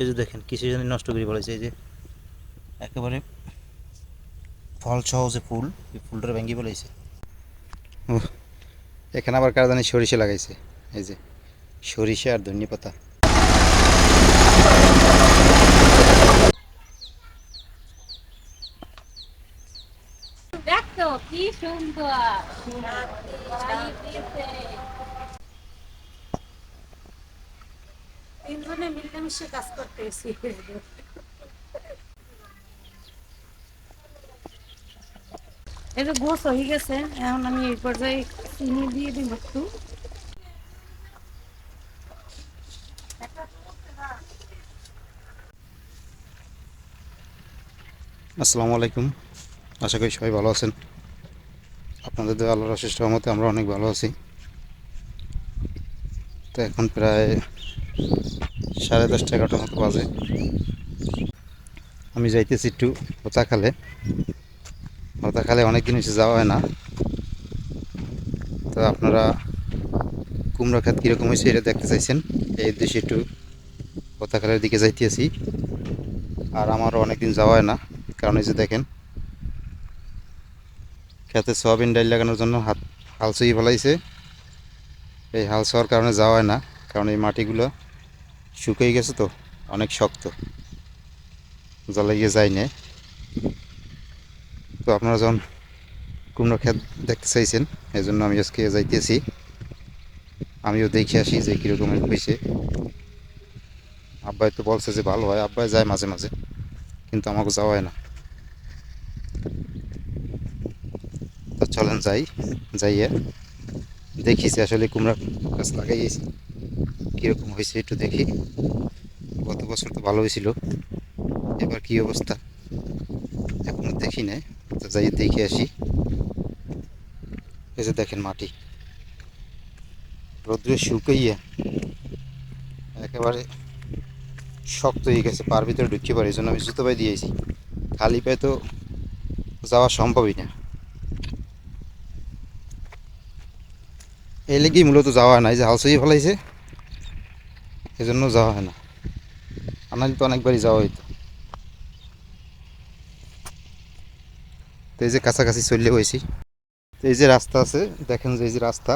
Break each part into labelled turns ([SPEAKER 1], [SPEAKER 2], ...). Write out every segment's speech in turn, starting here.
[SPEAKER 1] এই যে দেখেন কিছু জানি নষ্ট করে বলেছে এই যে একেবারে ফল সহ যে ফুল এই ফুলটা ভেঙে বলেছে
[SPEAKER 2] এখানে আবার কারা জানি সরিষা লাগাইছে এই যে সরিষা আর ধনিয়া পাতা।
[SPEAKER 3] দেখতো কি সুন্দর। তিনজনে মিলেমিশে কাজ গোস হয়ে গেছে, এখন আমি এই পর্যায়ে চিনি দিয়ে একটু।
[SPEAKER 2] আসসালামু আলাইকুম। আশা করি সবাই ভালো আছেন। আপনাদের তো আল্লাহর অশেষ রহমতে আমরা অনেক ভালো আছি। তো এখন প্রায় সাড়ে দশটা এগারোটার মতো বাজে। আমি যাইতেছি একটু হোতাখালে। হোতাখালে অনেক দিন হচ্ছে যাওয়া হয় না। তো আপনারা কুমড়ো খাত কীরকম হয়েছে এটা দেখতে চাইছেন? এই উদ্দেশ্যে একটু হোতাখালের দিকে যাইতেছি। আর আমারও অনেকদিন যাওয়া হয় না কারণ এই যে দেখেন। খেতে সয়াবিন, ডাইল লাগানোর জন্য হাত হাল ছুঁয়ে ফেলাইছে। এই হাল ছোঁয়ার কারণে যাওয়া হয় না, কারণ এই মাটিগুলো শুকিয়ে গেছে তো, অনেক শক্ত। জ্বালাইয়ে যায় না তো আপনারা যখন কুমড়ো ক্ষেত দেখতে চাইছেন এই জন্য আমি আজকে যাইতেছি। আমিও দেখে আসি যে কীরকমের হয়েছে। আব্বাই তো বলছে যে ভালো হয়, আব্বাই যায় মাঝে মাঝে, কিন্তু আমাকে যাওয়া হয় না। তো চলেন যাই, যাইয়ে দেখিছি আসলে কুমড়া গাছ লাগাইয়েছি। কীরকম হয়েছে একটু দেখি। গত বছর তো ভালো হয়েছিল। এবার কি অবস্থা? এখনও দেখি নাই। তো যাই দেখে আসি। এই যে দেখেন মাটি। রোদ্রে শুকাইয়া একেবারে শক্ত হয়ে গেছে, পার ভিতরে ঢুকতে পারে এই জন্য আমি জুতো পায়ে দিয়েছি খালি পায়ে তো যাওয়া সম্ভবই না। এই লেগেই মূলত যাওয়া নাই না যে হালসই ফেলাইছে। এই জন্য যাওয়া হয় না। আমার তো অনেকবারই যাওয়া হইতো। তো এই যে কাছাকাছি চললে হয়েছি তো এই যে রাস্তা আছে, দেখেন যে এই যে রাস্তা,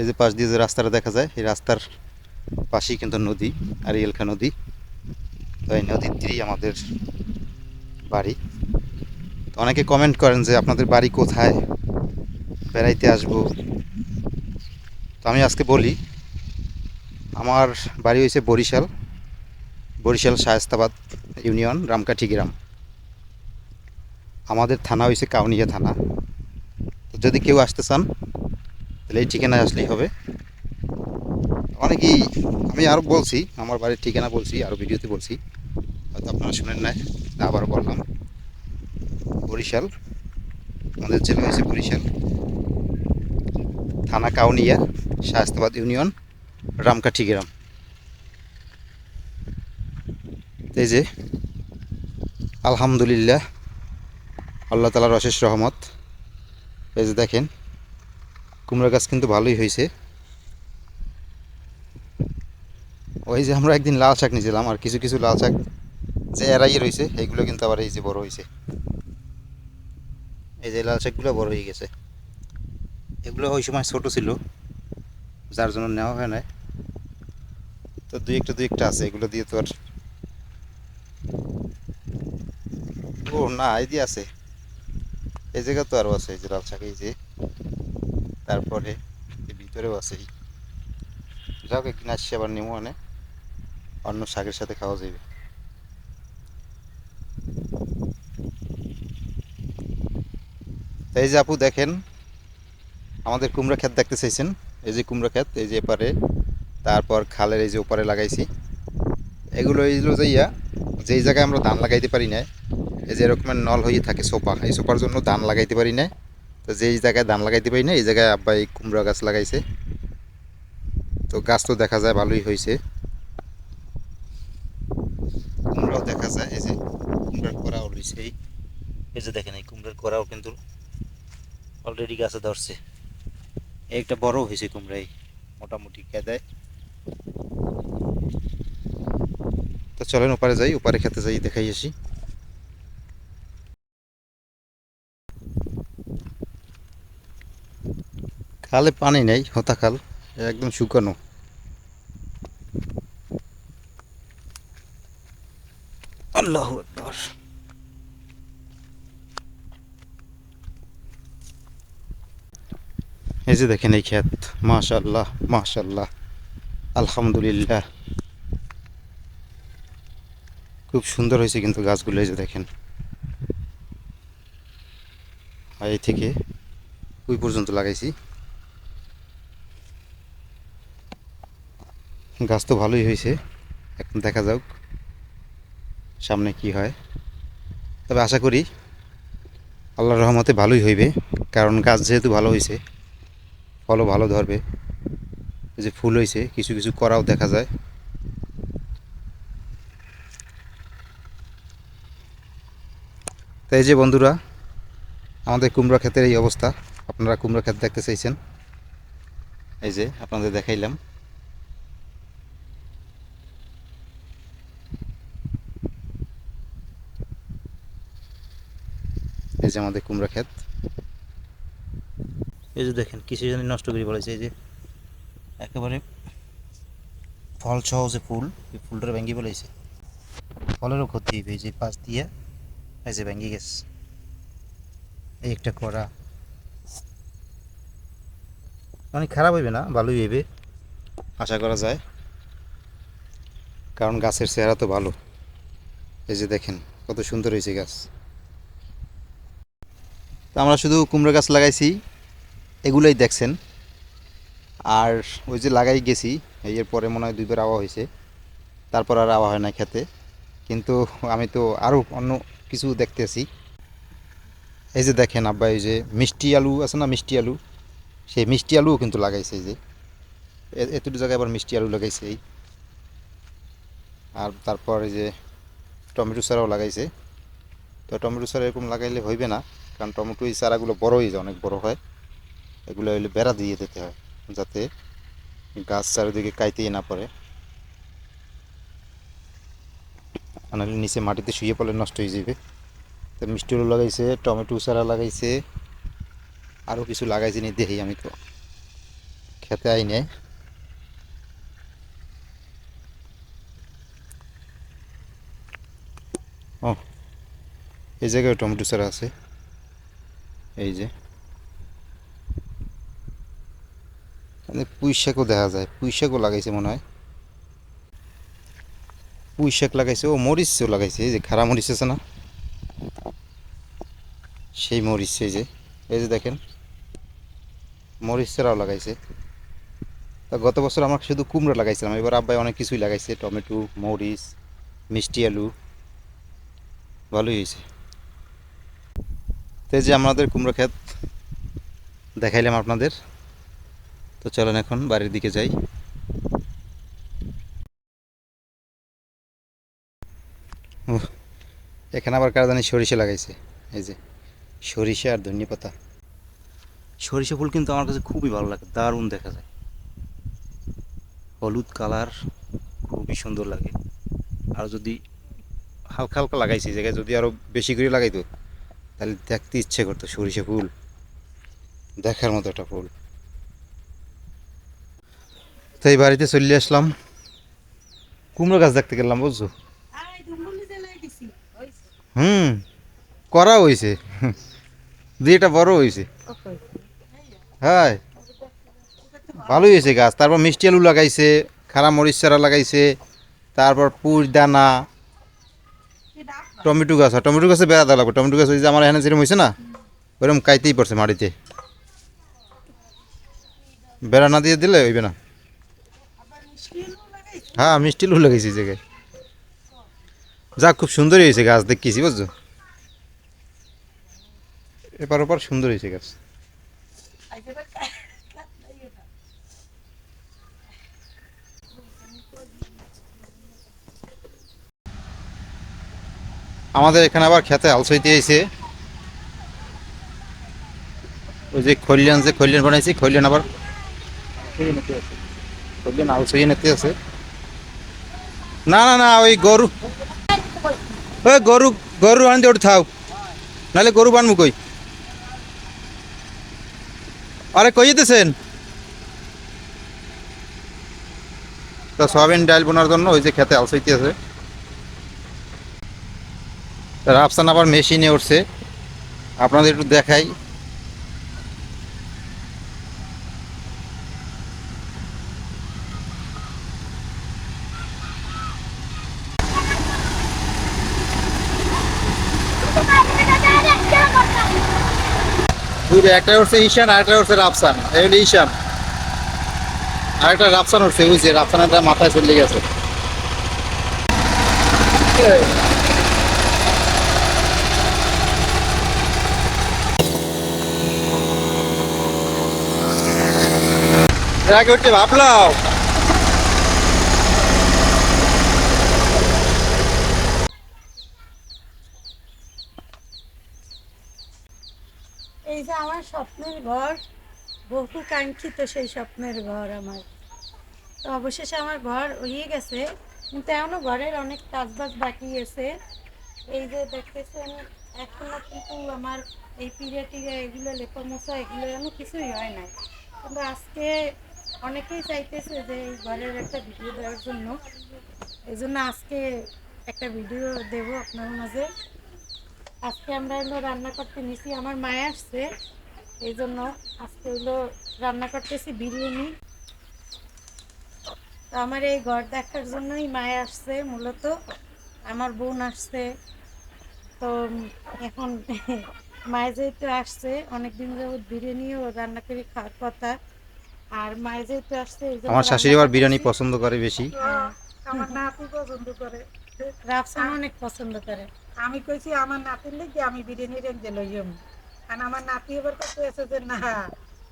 [SPEAKER 2] এই যে পাশ দিয়ে যে রাস্তাটা দেখা যায়, এই রাস্তার পাশেই কিন্তু নদী আর এলখা নদী। তো এই নদীর তীরেই আমাদের বাড়ি। তো অনেকে কমেন্ট করেন যে আপনাদের বাড়ি কোথায়? বেড়াইতে আসব। তো আমি আজকে বলি আমার বাড়ি হয়েছে বরিশাল বরিশাল শায়স্তাবাদ ইউনিয়ন, রামকাঠি গ্রাম। আমাদের থানা হয়েছে কাউনিয়া থানা। যদি কেউ আসতে চান, তাহলে এই ঠিকানায় আসলেই হবে। অনেকেই, আমি আরও বলছি, আমার বাড়ির ঠিকানা বলছি আরও ভিডিওতে বলছি। হয়তো আপনারা শুনেন নাই আবার বললাম। বরিশাল, আমাদের জেলা হয়েছে বরিশাল। থানা কাউনিয়া, শায়স্তাবাদ ইউনিয়ন। রামকাঠি গ্রাম। এই যে, আলহামদুলিল্লাহ, আল্লাহ তালার অশেষ রহমত। এই যে দেখেন কুমড়া গাছ কিন্তু ভালোই হয়েছে। ওই যে আমরা একদিন লাল শাক নিয়েছিলাম, আর কিছু কিছু লাল শাক যে এরাই রয়েছে এইগুলো কিন্তু আবার এই যে বড় হয়েছে। এই যে লাল শাকগুলো বড় হয়ে গেছে। এগুলো ওই সময় ছোট ছিল, যার জন্য নেওয়া হয় না তো দুই একটা দুই একটা আছে, এগুলো দিয়ে তো আর ও, না, এই দিয়ে আছে। এই জায়গা তো আরও আছে, এই যে লাল শাক, এই যে। তারপরে ভিতরেও আছে। যাও একদিন আসছি, আবার নেব মানে অন্য শাকের সাথে খাওয়া যাবে এই যে আপু দেখেন, আমাদের কুমড়া ক্ষেত দেখতে চাইছেন। এই যে কুমড়া ক্ষেত, এই যে এপারে। তারপর খালের এই যে ওপারে লাগাইছি, এগুলো এইগুলো যাইয়া যেই জায়গায় আমরা ধান লাগাইতে পারি না এই যে এরকমের নল হয়ে থাকে সোপা, এই সোপার জন্য ধান লাগাইতে পারি না তো যেই জায়গায় ধান লাগাইতে পারি না এই জায়গায় আব্বাই কুমড়া গাছ লাগাইছে। তো গাছ তো দেখা যায় ভালোই হয়েছে কুমড়াও দেখা যায়, এই যে
[SPEAKER 1] কুমড়ার করাও রয়েছে। এই এই যে দেখেন, এই কুমড়ার করাও কিন্তু অলরেডি গাছে ধরছে। এই একটা বড় হয়েছে কুমড়া এই মোটামুটি কেদায়
[SPEAKER 2] তো চলেন ওপারে যাই ওপারে খেতে যাই দেখাই আসি। খালে পানি নেই হতা খাল একদম শুকানো। আল্লাহ আকবার। এই যে দেখেন এই ক্ষেত মাশাল্লাহ মাশাল্লাহ আলহামদুলিল্লাহ। খুব সুন্দর হয়েছে কিন্তু গাছগুলো যে দেখেন। এই থেকে ওই পর্যন্ত লাগাইছি। গাছ তো ভালোই হয়েছে। এখন দেখা যাক সামনে কি হয়। তবে আশা করি আল্লাহর রহমতে ভালোই হইবে, কারণ গাছ যেহেতু ভালো হয়েছে, ফলও ভালো ধরবে। যে ফুল হয়েছে কিছু কিছু করাও দেখা যায়। তাই যে বন্ধুরা, আমাদের কুমড়া ক্ষেতের এই অবস্থা। আপনারা কুমড়া ক্ষেত দেখতে চাইছেন। এই যে আপনাদের দেখাইলাম। এই যে আমাদের কুমড়া ক্ষেত।
[SPEAKER 1] এই যে দেখেন, কিছু জানি নষ্ট করে বলেছে এই যে। একেবারে ফল সহ যে ফুল, এই ফুলটা ভেঙে বলেছে ফলেরও ক্ষতি হইবে যে পাশ দিয়ে, এই যে ভেঙে গেছে। এই একটা করা অনেক খারাপ হইবে না, ভালোই হইবে।
[SPEAKER 2] আশা করা যায়। কারণ গাছের চেহারা তো ভালো। এই যে দেখেন, কত সুন্দর হয়েছে গাছ। তো আমরা শুধু কুমড়ো গাছ লাগাইছি, এগুলোই দেখছেন। আর ওই যে লাগাই গেছি এর পরে মনে হয় দুইবার আওয়া হয়েছে। তারপর আর আওয়া হয় না খেতে। কিন্তু আমি তো আরও অন্য কিছু দেখতেছি। এই যে দেখেন আব্বা, এই যে মিষ্টি আলু আছে না, মিষ্টি আলু? সেই মিষ্টি আলুও কিন্তু লাগাইছে এই যে। এ- এতটুকু জায়গায় আবার মিষ্টি আলু লাগাইছে এই। আর তারপর এই যে টমেটো চারাও লাগাইছে। তো টমেটো চারা এরকম লাগাইলে হইবে না, কারণ টমেটো এই চারাগুলো বড় হয়ে যায় অনেক বড় হয়। এগুলো হইলে বেড়া দিয়ে দিতে হয়। যাতে গাছ চারিদিকে কাইতেই না পড়ে। নাহলে নিচে মাটিতে শুয়ে পড়লে নষ্ট হয়ে যাবে তো মিষ্টি আলু লাগাইছে, টমেটো চারা লাগাইছে আরও কিছু লাগাইছে নি দেখি আমি তো। খেতে আই নেই। ও, এই জায়গায় টমেটো চারা আছে। এই যে। এখানে পুঁই শাকও দেখা যায়। পুঁই শাকও লাগাইছে মনে হয়। পুঁই শাক লাগাইছে। ও মরিচও লাগাইছে। এই যে খারা মরিচ আছে না? সেই মরিচ, এই যে। এই যে দেখেন মরিচ চারাও লাগাইছে। তা গত বছর আমরা শুধু কুমড়ো লাগাইছিলাম। এবার আব্বাই অনেক কিছুই লাগাইছে। টমেটো, মরিচ, মিষ্টি আলু। ভালোই হয়েছে। তো এই যে আমাদের কুমড়ো ক্ষেত দেখাইলাম আপনাদের। তো চলেন এখন বাড়ির দিকে যাই। এখানে আবার কারা জানি সরিষা লাগাইছে। এই যে, সরিষা আর ধনিয়া পাতা।
[SPEAKER 1] সরিষা ফুল কিন্তু আমার কাছে খুবই ভালো লাগে, দারুণ দেখা যায়। হলুদ কালার খুবই সুন্দর লাগে। আর যদি
[SPEAKER 2] হালকা হালকা লাগাইছি জায়গায় যদি আরও বেশি করে লাগাইতো, তাহলে দেখতে ইচ্ছে করতো সরিষা ফুল। দেখার মতো একটা ফুল। তো এই বাড়িতে চলে আসলাম। কুমড়ো গাছ দেখতে গেলাম, বুঝছ? হুম করা হয়েছে দুইটা বড় হয়েছে হ্যাঁ ভালোই হয়েছে গাছ। তারপর মিষ্টি আলু লাগাইছে, খারা মরিচ চারা লাগাইছে, তারপর পুষ দানা, টমেটো গাছ। আর টমেটো গাছে বেড়া দেওয়া লাগবে। টমেটো গাছ ওই যে আমার এখানে যেরকম হয়েছে না ওরকম কাইতেই পড়ছে মাটিতে। বেড়া না দিয়ে দিলে হইবে না। হ্যাঁ মিষ্টি আলু লাগাইছি জায়গায়। যাক, খুব সুন্দর হয়েছে গাছ, দেখতেছি, বুঝছ? এবার ওপার সুন্দর হয়েছে গাছ। আমাদের এখানে আবার খেতে আলসইতে এসে ওই যে খৈলিয়ান যে খৈলিয়ান বানাইছি খৈলিয়ান আবার খৈলিয়ান আলসইয়ে নিতে আছে। না না না, ওই গরু। ওই গরু গরু আনতে ওটা থাও নাহলে গরু বানবো কই? আরে কই যেতেছেন? তা সয়াবিন ডাল বোনার জন্য ওই যে খেতে আলসাইতে আছে। রাফসান আবার মেশিনে উঠছে। আপনাদের একটু দেখাই। দুইটা একটা হচ্ছে ঈশান আর একটা হচ্ছে রাফসান। এই হলো ঈশান। আর একটা রাফসান উঠছে বুঝছে রাফসানের মাথায় চলে গেছে। আগে উঠতে ভাবলাও
[SPEAKER 3] আমার স্বপ্নের ঘর, বহু কাঙ্ক্ষিত সেই স্বপ্নের ঘর আমার। তো অবশেষে আমার ঘর হয়ে গেছে, কিন্তু এখনও ঘরের অনেক কাজ বাজ বাকি আছে। এই যে দেখতেছেন, এখনও কিন্তু আমার এই পিড়ে টিড়ে এগুলো লেপা মশা এগুলো এমন কিছুই হয় নাই। কিন্তু আজকে অনেকেই চাইতেছে যে এই ঘরের একটা ভিডিও দেওয়ার জন্য। এই জন্য আজকে একটা ভিডিও দেব আপনার মাঝে। আজকে আমরা হলো রান্না করতে নিছি আমার মায়ে আসছে। এই জন্য আজকে হলো রান্না করতেছি বিরিয়ানি। তো আমার এই ঘর দেখার জন্যই মায়ে আসছে মূলত। আমার বোন আসছে। তো এখন মায়ে যেহেতু আসছে অনেকদিন যাবত বিরিয়ানিও রান্না করে খাওয়ার কথা। আর মায়ে যেহেতু আসছে
[SPEAKER 2] আমার শাশুড়ি আবার বিরিয়ানি পছন্দ করে বেশি।
[SPEAKER 4] আমার নাতি পছন্দ করে।
[SPEAKER 3] রাফসান অনেক পছন্দ করে।
[SPEAKER 4] আমি কইছি আমার নাতির লেগে আমি বিরিয়ানি রেঞ্জে লইম আর আমার নাতি এবার কত আছে যে, না,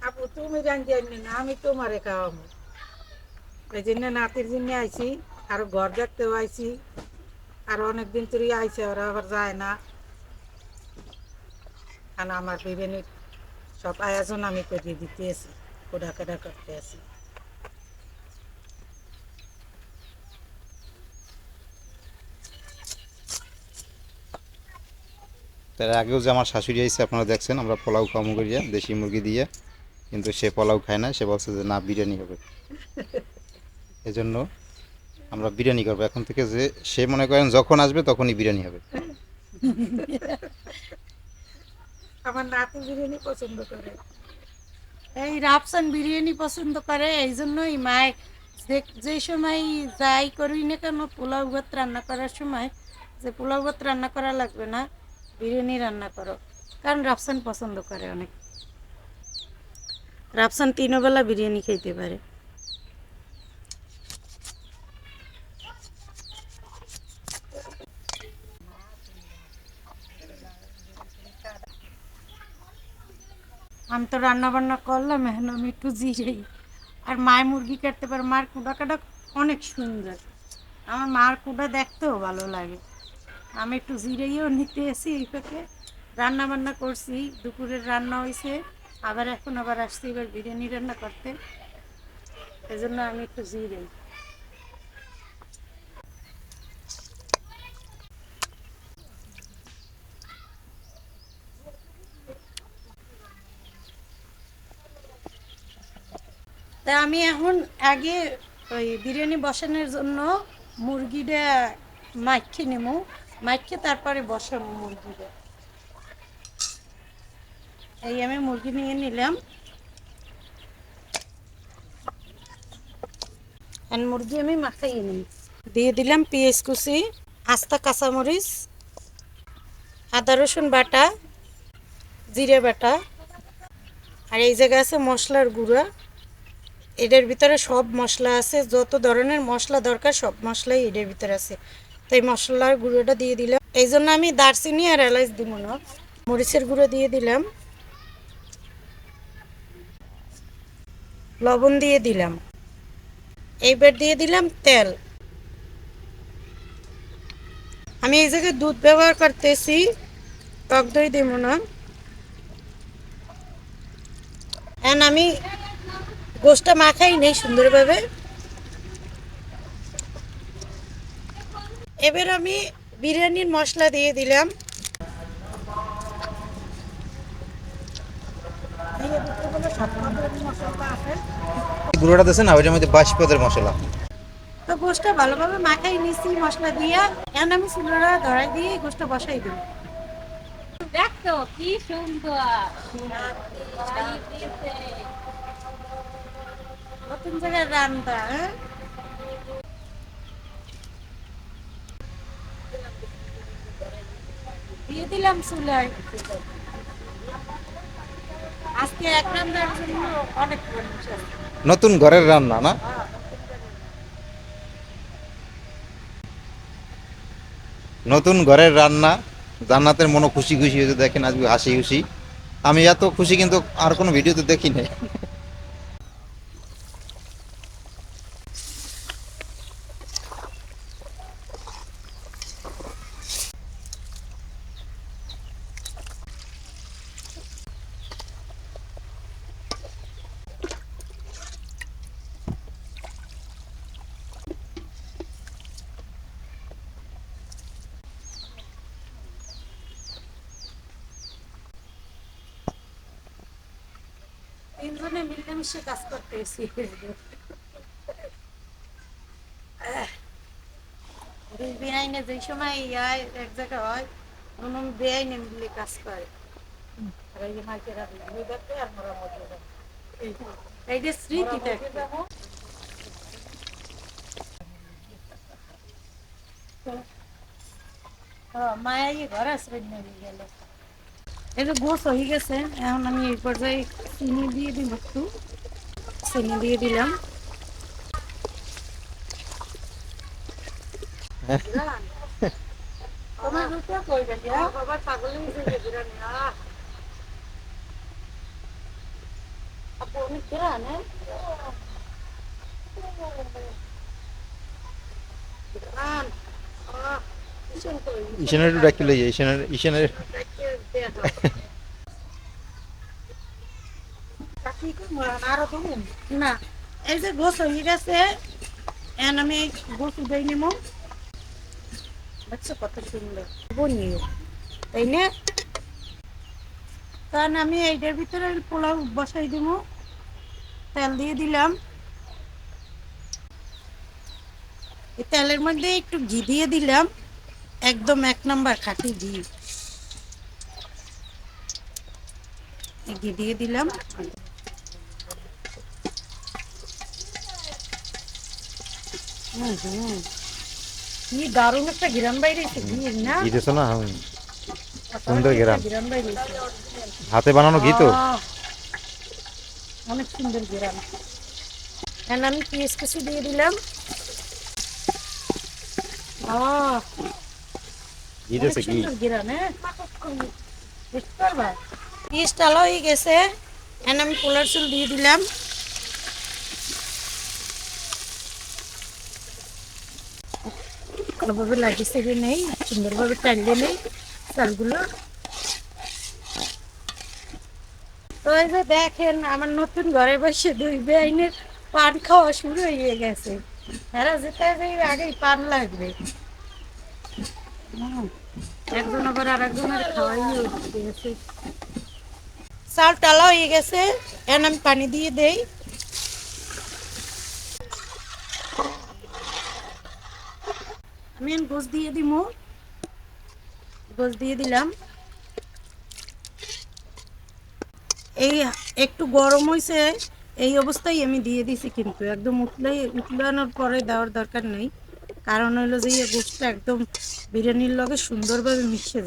[SPEAKER 4] আপু, তুমি রেঞ্জে আনলি না, আমি তোমারে খাওয়াবো। এই জন্য নাতির জন্য আইছি, আর ঘর দেখতেও আইছি। আর অনেকদিন তুই আইছে, ওরা আবার যায় না। আর আমার বিরিয়ানির সব আয়োজন আমি করে দিতে আছি কোডা কোডা করতে আছি।
[SPEAKER 2] তার আগেও যে আমার শাশুড়ি আইসে আপনারা দেখছেন, আমরা পোলাও খামু করিয়া, দেশি মুরগি দিয়ে। কিন্তু সে পোলাও খায় না, সে বলছে যে, না, বিরিয়ানি হবে। এজন্য আমরা বিরিয়ানি করব। এখন থেকে যে সে মনে করেন, যখন আসবে, তখনই বিরিয়ানি হবে।
[SPEAKER 4] আমার নাতি বিরিয়ানি পছন্দ করে।
[SPEAKER 3] এই রাফসান বিরিয়ানি পছন্দ করে, এই জন্যই মায় যে সময় যাই করি না কেন, পোলাও ভাত রান্না করার সময় যে, পোলাও ভাত রান্না করা লাগবে না বিরিয়ানি রান্না করো। কারণ রাফসান পছন্দ করে অনেক। রাফসান তিনবেলা বিরিয়ানি খেতে পারে। আমি তো রান্না বান্না করলাম, এখন আমি একটু জিরেই। আর মায়ের মুরগি কাটতে পারে, মার কুটা কাটা অনেক সুন্দর। আমার মার কুটা দেখতেও ভালো লাগে। আমি একটু জিরেও নিতে এসি এই রান্না বান্না করছি, দুপুরের রান্না হয়েছে আবার এখন আবার আসছি এবার বিরিয়ানি রান্না করতে। এই জন্য আমি একটু জিরেই। তা আমি এখন আগে ওই বিরিয়ানি বসানোর জন্য মুরগিটা মাইখে নেব। মাইখে তারপরে বসাবো মুরগিটা এই আমি মুরগি নিয়ে নিলাম। মুরগি আমি মাখাইয়ে নিই। দিয়ে দিলাম পেঁয়াজ কুচি, আস্তা কাঁচামরিচ, আদা রসুন বাটা, জিরে বাটা। আর এই জায়গায় আছে মশলার গুঁড়া। এটার ভিতরে সব মশলা আছে, যত ধরনের মশলা দরকার সব মশলাই এটার ভিতরে আছে। এই মশলার গুঁড়োটা দিয়ে দিলাম। এই জন্য আমি দারচিনি আর এলাচ দিব না। মরিচের গুঁড়ো দিয়ে দিলাম। লবণ দিয়ে দিলাম। এইবার দিয়ে দিলাম তেল। আমি এই জায়গায় দুধ ব্যবহার করতেছি। টক দই দিব না। এখন আমি গোষ্ঠটা মাখাই নেই সুন্দরভাবে। এবার আমি বিরিয়ানির মশলা দিয়ে দিলাম।
[SPEAKER 4] এই এদিকগুলো সব রকমের মশলা আছে।
[SPEAKER 2] গুঁড়োটা দিয়েছে না ওইটার মধ্যে বাইশ মশলা।
[SPEAKER 3] তো গোষ্ঠটা ভালোভাবে মাখাই নিচ্ছি মশলা দিয়ে। এখন আমি চুলাটা ধরাই দিয়ে গোষ্ঠটা বসাই দেবো।
[SPEAKER 5] দেখো কি সুন্দর।
[SPEAKER 3] নতুন জায়গায় রান্না হ্যাঁ? দিয়ে দিলাম চুলায়। আজকে এক রান্নার জন্য অনেক
[SPEAKER 2] নতুন ঘরের রান্না না? নতুন ঘরের রান্না, জান্নাতের মনো খুশি খুশি হয়েছে, দেখেন আজকে হাসি খুশি। আমি এত খুশি কিন্তু আর কোনো ভিডিওতে দেখি নাই
[SPEAKER 3] তিনজনে মিলেমিশে কাজ করতেছি। বেআইনে যে সময় এক জায়গায় হয় বেআইনে মিলে কাজ করে।
[SPEAKER 4] আর এই যে মাইকের আর দুই দেখতে আর মোরা মধ্যে দেখতে।
[SPEAKER 3] এই যে স্মৃতি থাকে মায়াই ঘর আসবেন নিয়ে গেল। যে গোস হয়ে গেছে। এখন আমি এই পর্যায়ে চিনি দিয়ে দিব একটু। চিনি দিয়ে দিলাম। তোমার রুটিও করবে বাবা আমি না কারণ আমি এইটার ভিতরে পোলাও বসাই দিব তেল দিয়ে দিলাম। তেলের মধ্যে একটু ঘি দিয়ে দিলাম। একদম এক নাম্বার খাঁটি ঘি। ঘি দিয়ে দিলাম। কি দারুণ একটা গ্রাম বাইরে ঘি না?
[SPEAKER 2] দিতেছো না সুন্দর গ্রাম।
[SPEAKER 3] গ্রাম
[SPEAKER 2] হাতে বানানো ঘি তো?
[SPEAKER 3] অনেক সুন্দর গ্রাম। এখন আমি পেঁয়াজ কুচি দিয়ে দিলাম। আহ,
[SPEAKER 2] দিতেছে ঘি।
[SPEAKER 3] গ্রাম হ্যাঁ? পারবা আলো হয়ে গেছে। এখন আমি পোলার চুল দিয়ে দিলাম। ভালোভাবে লাগিয়েছে যে নেই? সুন্দরভাবে টাইলে নেই চালগুলো। তো এই যে দেখেন, আমার নতুন ঘরে বসে দুই বেআইনের পান খাওয়া শুরু হয়ে গেছে। এরা যেতে যে আগেই পান লাগবে। একজন আবার আর একজনের খাওয়াই গেছে। চাল টালা হয়ে গেছে। এখন আমি পানি দিয়ে দেই। আমি গোস দিয়ে দিব গোস দিয়ে দিলাম। এই একটু গরম হয়েছে এই অবস্থায় আমি দিয়ে দিছি কিন্তু। একদম উঠলে উঠলানোর পরে দেওয়ার দরকার নেই। কারণ হলো যে এই গোষ্ঠটা একদম বিরিয়ানির লগে সুন্দরভাবে মিশে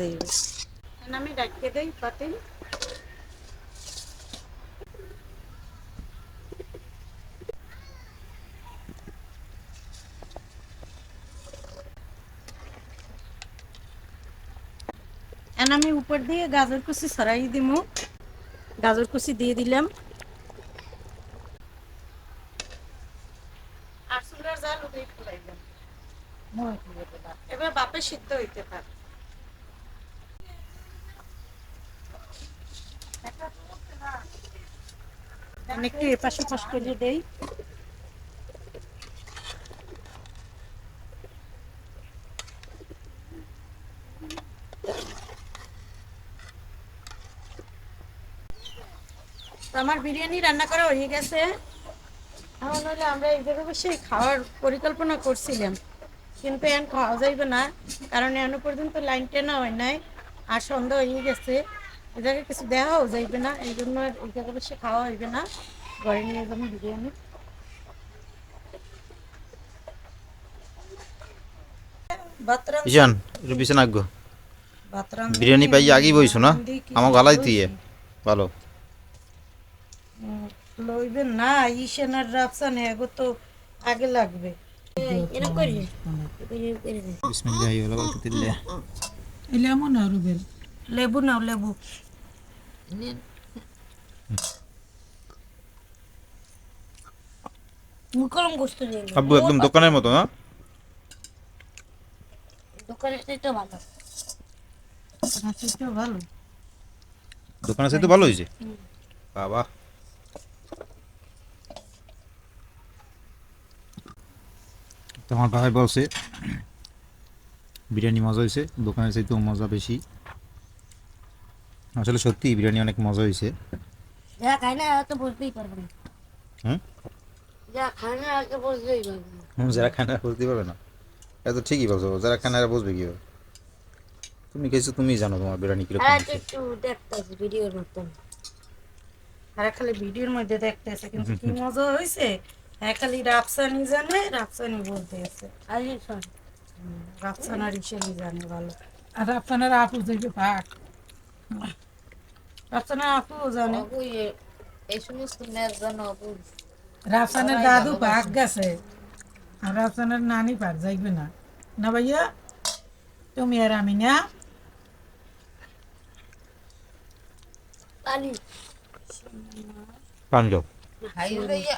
[SPEAKER 3] এখন আমি ডাকিয়ে দেই পাতিল। এখন আমি উপর দিয়ে গাজর কুচি ছড়াই দিব গাজর কুচি দিয়ে দিলাম। এবার বাপে সিদ্ধ হইতে আমি একটু এপাশ ওপাশ করে দেই। আমার বিরিয়ানি রান্না করা হয়ে গেছে। এখন হলে আমরা এই জায়গায় বসে খাওয়ার পরিকল্পনা করছিলাম। কিন্তু এখন খাওয়া যাইবে না কারণ এখনও পর্যন্ত লাইন টেনা হয় নাই আর সন্ধ্যা হয়ে গেছে। এই জায়গায় কিছু দেওয়াও যাইবে না এই জন্য এই জায়গায় বসে খাওয়া হইবে না। ঘরে নিয়ে যাব বিরিয়ানি।
[SPEAKER 6] বিরিয়ানি পাই আগেই বইছো না? আমার গলায় দিয়ে। ভালো।
[SPEAKER 3] লইবেন না ইসেন আর রাফসান এগো তো আগে লাগবে।
[SPEAKER 4] রুবেল।
[SPEAKER 3] লেবু নাও লেবু।
[SPEAKER 6] আব্বু একদম দোকানের মতো না?
[SPEAKER 3] দোকানের ভালো। তো ভালো।
[SPEAKER 6] দোকানের সাথে ভালো হয়েছে? বাবা।
[SPEAKER 2] তো আমার ভাই বলছে বিরিয়ানি মজা হয়েছে দোকানের চাইতেও মজা বেশি। আসলে সত্যি বিরিয়ানি অনেক মজা হয়েছে
[SPEAKER 3] যা খায় না তো বুঝতেই পারবে না।
[SPEAKER 2] হুম?
[SPEAKER 3] যা খায় না আগে বুঝতেই পারবে না।
[SPEAKER 2] যারা খায় না বুঝতে পারবে না। এটা তো ঠিকই বলছো যারা খায় না বুঝবে কি তুমি খেয়েছো তুমি জানো তোমার বিরিয়ানি কীরকম
[SPEAKER 3] আর
[SPEAKER 2] হয়েছে।
[SPEAKER 3] একটু দেখতেছি ভিডিওর মতন আর খালি ভিডিওর মধ্যে দেখতেছে কিন্তু কি মজা হয়েছে হ্যাঁ খালি রাফসানি জানে রাফসানি বলতে আছে। রাফসান আর জানে ভালো।
[SPEAKER 4] আর আপনার আপু দেখে পাক
[SPEAKER 3] রাফসানা আপু জানে।
[SPEAKER 1] এই সমস্ত ম্যাচ জানো
[SPEAKER 4] রাফসানের দাদু পাক গেছে। আর রাফসানের নানি পাক যাইবে না। না ভাইয়া? তুমি আর আমি না?
[SPEAKER 3] পানি।
[SPEAKER 2] পানি
[SPEAKER 1] হাই হইয়া